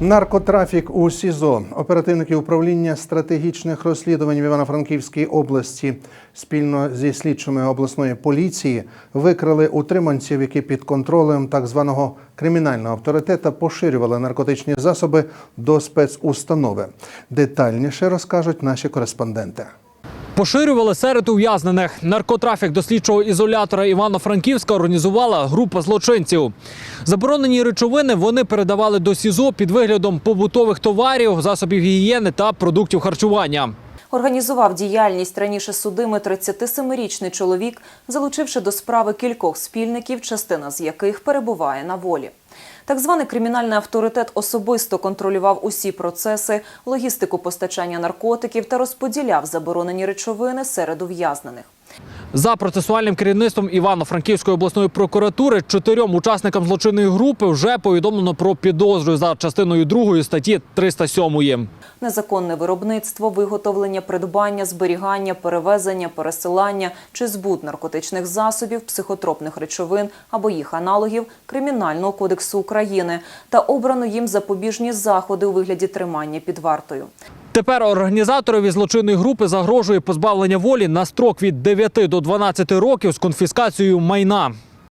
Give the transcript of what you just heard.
Наркотрафік у СІЗО. Оперативники управління стратегічних розслідувань в Івано-Франківській області спільно зі слідчими обласної поліції викрили утриманців, які під контролем так званого кримінального авторитета поширювали наркотичні засоби до спецустанови. Детальніше розкажуть наші кореспонденти. Поширювали серед ув'язнених. Наркотрафік до слідчого ізолятора Івано-Франківська організувала група злочинців. Заборонені речовини вони передавали до СІЗО під виглядом побутових товарів, засобів гігієни та продуктів харчування. Організував діяльність раніше судими 37-річний чоловік, залучивши до справи кількох спільників, частина з яких перебуває на волі. Так званий кримінальний авторитет особисто контролював усі процеси, логістику постачання наркотиків та розподіляв заборонені речовини серед ув'язнених. За процесуальним керівництвом Івано-Франківської обласної прокуратури чотирьом учасникам злочинної групи вже повідомлено про підозру за частиною 2 статті 307. Незаконне виробництво, виготовлення, придбання, зберігання, перевезення, пересилання чи збут наркотичних засобів, психотропних речовин або їх аналогів Кримінального кодексу України та обрано їм запобіжні заходи у вигляді тримання під вартою. Тепер організаторові злочинної групи загрожує позбавлення волі на строк від 9 до 12 років з конфіскацією майна.